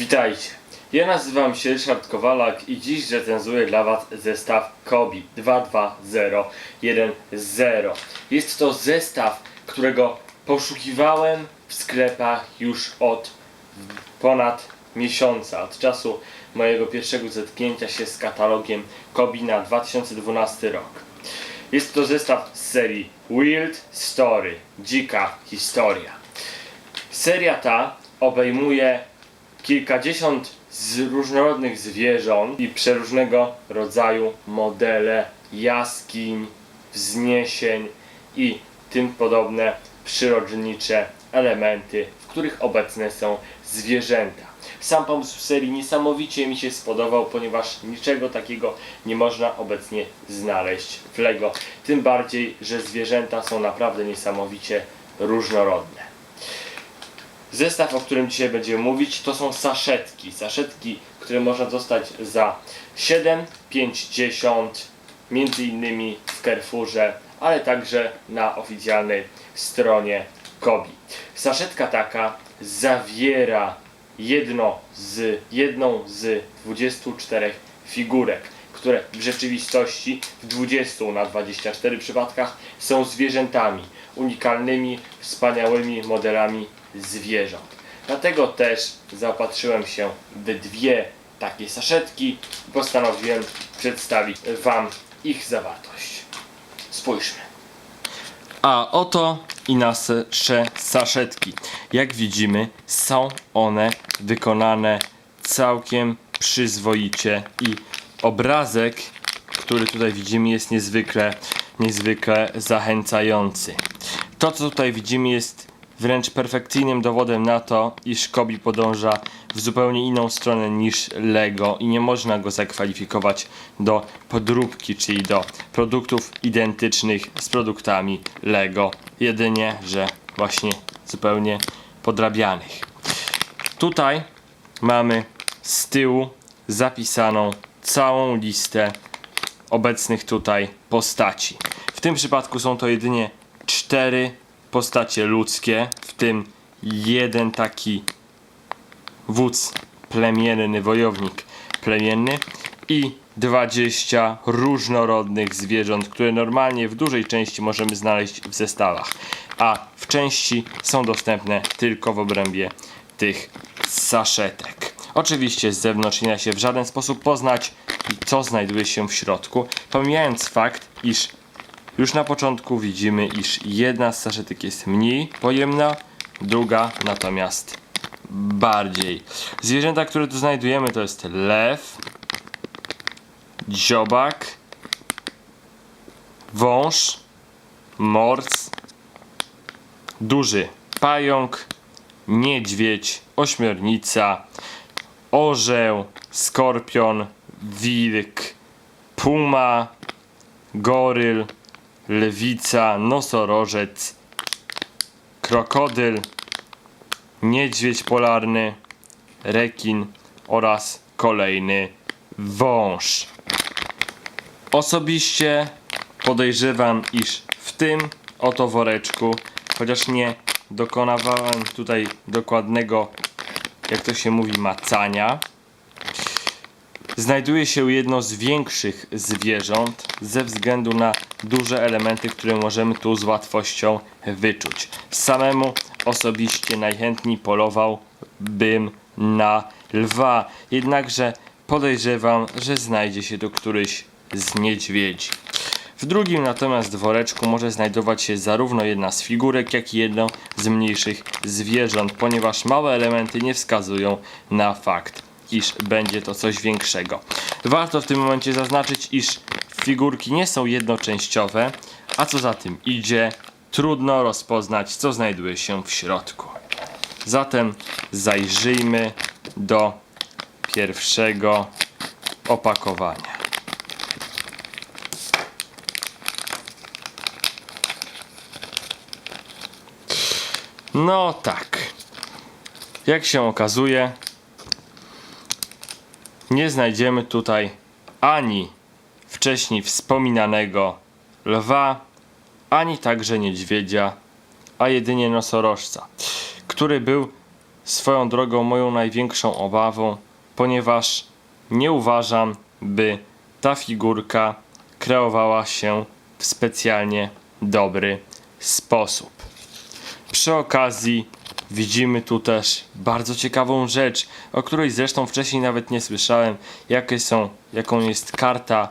Witajcie. Ja nazywam się Ryszard Kowalak i dziś recenzuję dla Was zestaw Kobi 22010. Jest to zestaw, którego poszukiwałem w sklepach już od ponad miesiąca, od czasu mojego pierwszego zetknięcia się z katalogiem Kobi na 2012 rok. Jest to zestaw z serii Wild Story, dzika historia. Seria ta obejmuje kilkadziesiąt z różnorodnych zwierząt i przeróżnego rodzaju modele jaskiń, wzniesień i tym podobne przyrodnicze elementy, w których obecne są zwierzęta. Sam pomysł serii niesamowicie mi się spodobał, ponieważ niczego takiego nie można obecnie znaleźć w LEGO. Tym bardziej, że zwierzęta są naprawdę niesamowicie różnorodne. Zestaw, o którym dzisiaj będziemy mówić, to są saszetki. Saszetki, które można dostać za 7,50 między innymi w Carrefourze, ale także na oficjalnej stronie Kobi. Saszetka taka zawiera jedno z, jedną z 24 figurek, które w rzeczywistości w 20 na 24 przypadkach są zwierzętami, unikalnymi, wspaniałymi modelami zwierząt. Dlatego też zaopatrzyłem się w dwie takie saszetki i postanowiłem przedstawić Wam ich zawartość. Spójrzmy. A oto i nasze saszetki. Jak widzimy, są one wykonane całkiem przyzwoicie i obrazek, który tutaj widzimy, jest niezwykle, niezwykle zachęcający. To, co tutaj widzimy, jest wręcz perfekcyjnym dowodem na to, iż Kobi podąża w zupełnie inną stronę niż Lego i nie można go zakwalifikować do podróbki, czyli do produktów identycznych z produktami Lego, jedynie, że właśnie zupełnie podrabianych. Tutaj mamy z tyłu zapisaną całą listę obecnych tutaj postaci. W tym przypadku są to jedynie cztery postacie ludzkie, w tym jeden taki wódz plemienny, wojownik plemienny i 20 różnorodnych zwierząt, które normalnie w dużej części możemy znaleźć w zestawach, a w części są dostępne tylko w obrębie tych saszetek. Oczywiście z zewnątrz nie da się w żaden sposób poznać, co znajduje się w środku, pomijając fakt, iż już na początku widzimy, iż jedna z saszetek jest mniej pojemna, druga natomiast bardziej. Zwierzęta, które tu znajdujemy to jest lew, dziobak, wąż, mors, duży pająk, niedźwiedź, ośmiornica, orzeł, skorpion, wilk, puma, goryl, lwica, nosorożec, krokodyl, niedźwiedź polarny, rekin oraz kolejny wąż. Osobiście podejrzewam, iż w tym oto woreczku, chociaż nie dokonywałem tutaj dokładnego, jak to się mówi, macania, znajduje się jedno z większych zwierząt ze względu na duże elementy, które możemy tu z łatwością wyczuć. Samemu osobiście najchętniej polowałbym na lwa, jednakże podejrzewam, że znajdzie się tu któryś z niedźwiedzi. W drugim natomiast woreczku może znajdować się zarówno jedna z figurek, jak i jedno z mniejszych zwierząt, ponieważ małe elementy nie wskazują na fakt, iż będzie to coś większego. Warto w tym momencie zaznaczyć, iż figurki nie są jednoczęściowe, a co za tym idzie, trudno rozpoznać, co znajduje się w środku. Zatem zajrzyjmy do pierwszego opakowania. No tak. Jak się okazuje, nie znajdziemy tutaj ani wcześniej wspominanego lwa, ani także niedźwiedzia, a jedynie nosorożca, który był swoją drogą moją największą obawą, ponieważ nie uważam, by ta figurka kreowała się w specjalnie dobry sposób. Przy okazji widzimy tu też bardzo ciekawą rzecz, o której zresztą wcześniej nawet nie słyszałem, jakie są, jaką jest karta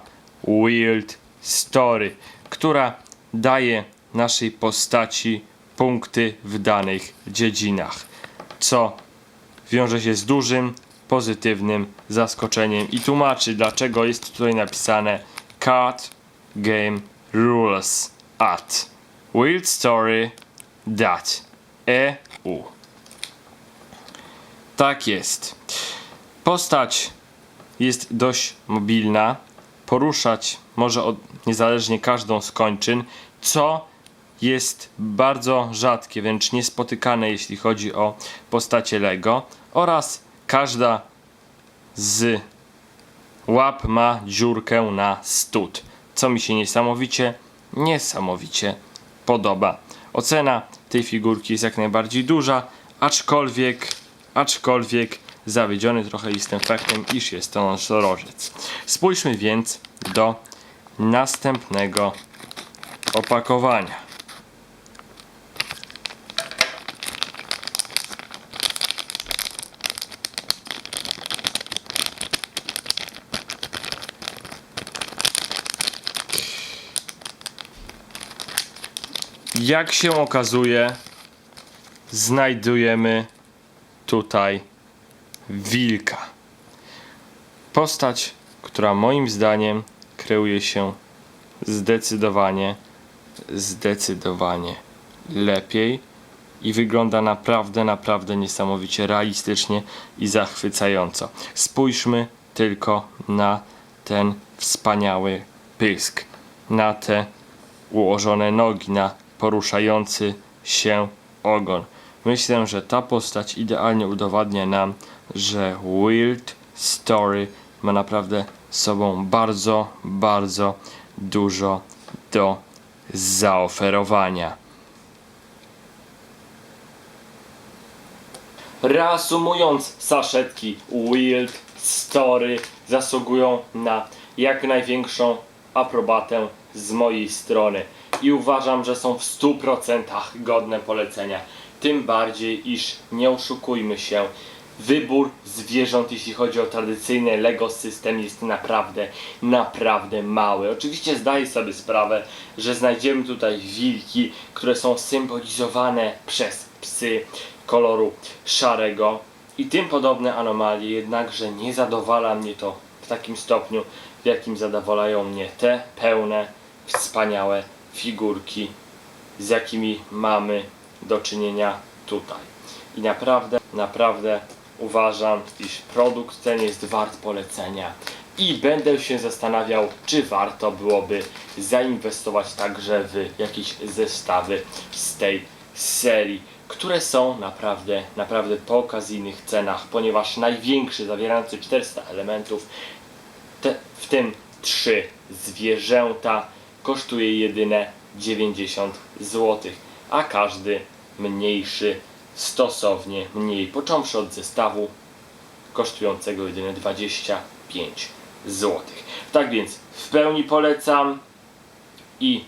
Wild Story, która daje naszej postaci punkty w danych dziedzinach, co wiąże się z dużym pozytywnym zaskoczeniem i tłumaczy dlaczego jest tutaj napisane Card Game Rules at Wild Story dat EU. Tak jest. Postać jest dość mobilna. Poruszać może od, niezależnie każdą z kończyn, co jest bardzo rzadkie, wręcz niespotykane, jeśli chodzi o postacie Lego. Oraz każda z łap ma dziurkę na stód, co mi się niesamowicie, niesamowicie podoba. Ocena tej figurki jest jak najbardziej duża, aczkolwiek, aczkolwiek zawiedziony trochę jestem faktem, iż jest to nosorożec. Spójrzmy więc do następnego opakowania. Jak się okazuje, znajdujemy tutaj wilka. Postać, która moim zdaniem kreuje się zdecydowanie, zdecydowanie lepiej i wygląda naprawdę, naprawdę niesamowicie realistycznie i zachwycająco. Spójrzmy tylko na ten wspaniały pysk, na te ułożone nogi, na poruszający się ogon. Myślę, że ta postać idealnie udowadnia nam, że Wild Story ma naprawdę sobą bardzo, bardzo dużo do zaoferowania. Reasumując, saszetki Wild Story zasługują na jak największą aprobatę z mojej strony i uważam, że są w 100% godne polecenia. Tym bardziej, iż nie oszukujmy się, wybór zwierząt, jeśli chodzi o tradycyjny Lego system, jest naprawdę, naprawdę mały. Oczywiście zdaję sobie sprawę, że znajdziemy tutaj wilki, które są symbolizowane przez psy koloru szarego i tym podobne anomalie, jednakże nie zadowala mnie to w takim stopniu, w jakim zadowalają mnie te pełne, wspaniałe figurki, z jakimi mamy do czynienia tutaj. I naprawdę, naprawdę uważam, iż produkt ten jest wart polecenia. I będę się zastanawiał, czy warto byłoby zainwestować także w jakieś zestawy z tej serii, które są naprawdę, naprawdę po okazjnych cenach, ponieważ największy, zawierający 400 elementów, te, w tym trzy zwierzęta kosztuje jedyne 90 zł, a każdy mniejszy stosownie mniej, począwszy od zestawu kosztującego jedyne 25 zł. Tak więc w pełni polecam i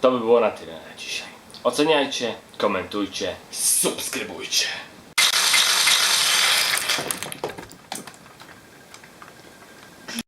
to by było na tyle na dzisiaj. Oceniajcie, komentujcie, subskrybujcie.